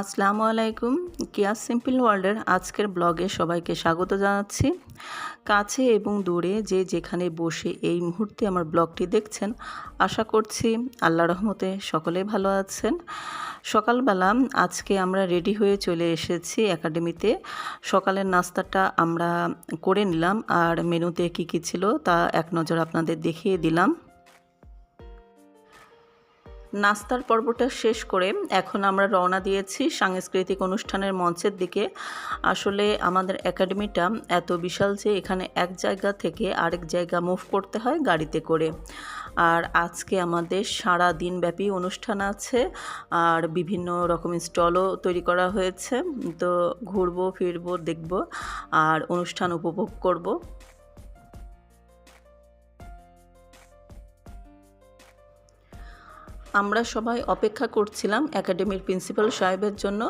আসসালামু আলাইকুম। কিয়া সিম্পল ওয়ার্ল্ডের আজকের ব্লগে সবাইকে স্বাগত জানাচ্ছি। কাছে এবং দূরে যে যেখানে বসে এই মুহূর্তে আমার ব্লগটি দেখছেন, আশা করছি আল্লাহ রহমতে সকলে ভালো আছেন। সকালবেলা আজকে আমরা রেডি হয়ে চলে এসেছি একাডেমিতে। সকালের নাস্তাটা আমরা করে নিলাম, আর মেনুতে কী কী ছিল তা এক নজর আপনাদের দেখিয়ে দিলাম। নাস্তার পর্বটা শেষ করে এখন আমরা রওনা দিয়েছি সাংস্কৃতিক অনুষ্ঠানের মঞ্চের দিকে। আসলে আমাদের একাডেমিটা এত বিশাল যে এখানে এক জায়গা থেকে আরেক জায়গা মুভ করতে হয় গাড়িতে করে। আর আজকে আমাদের সারা দিনব্যাপী অনুষ্ঠান আছে আর বিভিন্ন রকম স্টলও তৈরি করা হয়েছে। তো ঘুরবো, ফিরবো, দেখব আর অনুষ্ঠান উপভোগ করব। আমরা সবাই অপেক্ষা করছিলাম একাডেমির প্রিন্সিপাল সাহেবের জন্য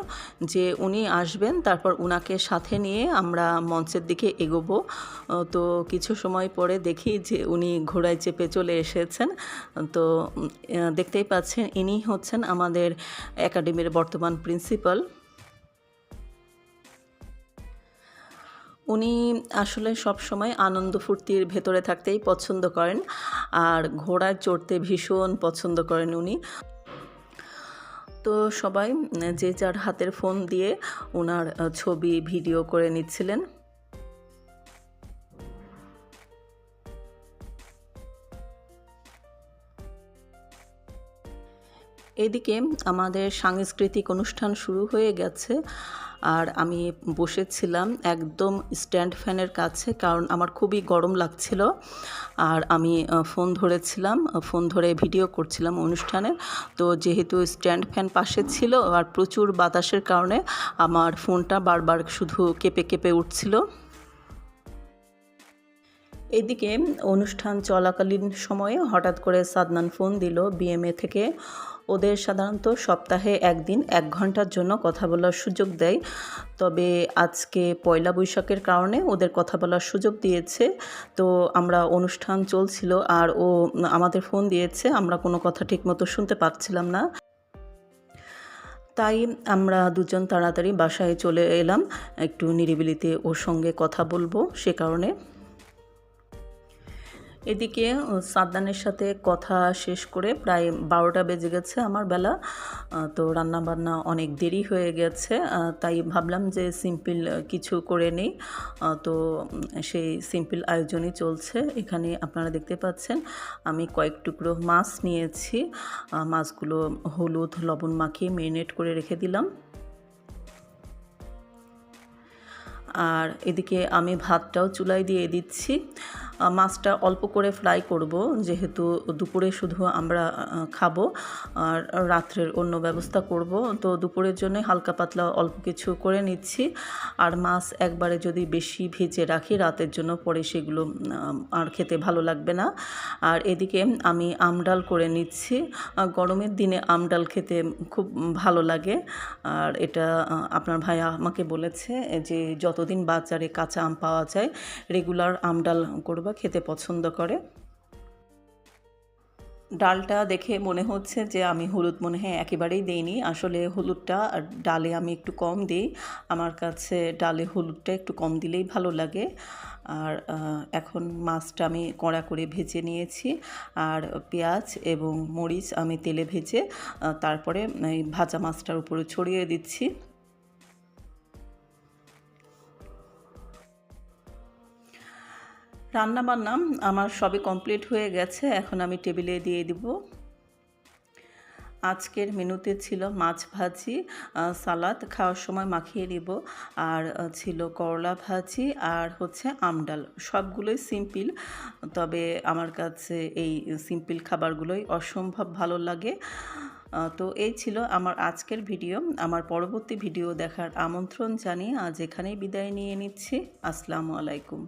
যে উনি আসবেন, তারপর উনাকে সাথে নিয়ে আমরা মঞ্চের দিকে এগোবো। তো কিছু সময় পরে দেখি যে উনি ঘোড়ায় চেপে চলে এসেছেন। তো দেখতেই পাচ্ছেন ইনি হচ্ছেন আমাদের একাডেমির বর্তমান প্রিন্সিপাল। উনি আসলে সব সময় আনন্দ ফুর্তির ভেতরে থাকতেই পছন্দ করেন আর ঘোড়ায় চড়তে ভীষণ পছন্দ করেন উনি। তো সবাই, যে যার হাতের ফোন দিয়ে ওনার ছবি ভিডিও করে নিচ্ছিলেন। এদিকে আমাদের সাংস্কৃতিক অনুষ্ঠান শুরু হয়ে গেছে। আর আমি বসেছিলাম একদম স্ট্যান্ড ফ্যানের কাছে কারণ আমার খুবই গরম লাগছিল। আর আমি ফোন ধরেছিলাম ফোন ধরে ভিডিও করছিলাম অনুষ্ঠানে। তো যেহেতু স্ট্যান্ড ফ্যান পাশে ছিল আর প্রচুর বাতাসের কারণে আমার ফোনটা বারবার শুধু কেঁপে কেঁপে উঠছিল। এদিকে অনুষ্ঠান চলাকালীন সময়ে হঠাৎ করে সাদনান ফোন দিল বিএমএ থেকে। ওদের সাধারণত সপ্তাহে একদিন, এক ঘণ্টার জন্য কথা বলার সুযোগ দেয়। তবে আজকে পয়লা বৈশাখের কারণে ওদের কথা বলার সুযোগ দিয়েছে। তো আমরা অনুষ্ঠান চলছিল আর ও আমাদের ফোন দিয়েছে, আমরা কোনো কথা ঠিকমতো শুনতে পাচ্ছিলাম না। তাই আমরা দুজন তাড়াতাড়ি বাসায় চলে এলাম। একটু নিরিবিলিতে ওর সঙ্গে কথা বলব সে কারণে। এদিকে সাদ্দানের সাথে কথা শেষ করে প্রায় বারোটা বেজে গেছে আমার বেলা। তো রান্না বান্না অনেক দেরি হয়ে গেছে তাই ভাবলাম যে সিম্পল কিছু করে নেই। তো সেই সিম্পল আয়োজনই চলছে। এখানে আপনারা দেখতে পাচ্ছেন, আমি কয়েক টুকরো মাছ নিয়েছি। মাছগুলো হলুদ, লবণ মাখিয়ে মেরিনেট করে রেখে দিলাম। আর এদিকে আমি ভাতটাও চুলায় দিয়ে দিচ্ছি। মাছটা অল্প করে ফ্রাই করব, যেহেতু দুপুরে শুধু আমরা খাব আর রাত্রের অন্য ব্যবস্থা করব। তো দুপুরের জন্য হালকা পাতলা অল্প কিছু করে নিচ্ছি আর মাছ একবারে যদি বেশি ভেজে রাখি রাতের জন্য, পরে সেগুলো আর খেতে ভালো লাগবে না। আর এদিকে আমি আমডাল করে নিচ্ছি। গরমের দিনে আমডাল খেতে খুব ভালো লাগে। আর এটা আপনার ভাই আমাকে বলেছে যে যতদিন বাজারে কাঁচা আম পাওয়া যায় রেগুলার আমডাল করব। বা খেতে পছন্দ করে। ডালটা দেখে মনে হচ্ছে যে আমি হলুদ মনে হয় একেবারেই দেইনি। আসলে হলুদটা আর ডালে আমি একটু কম দিই। আমার কাছে ডালে হলুদটা একটু কম দিলেই ভালো লাগে। আর এখন মাছটা আমি কড়া করে ভেজে নিয়েছি। আর পেঁয়াজ এবং মরিচ আমি তেলে ভেজে তারপরে ভাজা মাছটার উপরে ছড়িয়ে দিচ্ছি। রান্না বান্না আমার সবই কমপ্লিট হয়ে গেছে, এখন আমি টেবিলে দিয়ে দিব। আজকের মেনুতে ছিল মাছ ভাজি সালাদ খাওয়ার সময় মাখিয়ে নিব, আর ছিল করলা ভাজি আর হচ্ছে আমডাল সবগুলোই সিম্পল, তবে আমার কাছে এই সিম্পল খাবারগুলোই অসম্ভব ভালো লাগে। তো এই ছিল আমার আজকের ভিডিও। আমার পরবর্তী ভিডিও দেখার আমন্ত্রণ জানিয়ে আজ এখানেই বিদায় নিয়ে নিচ্ছি। আসসালামু আলাইকুম।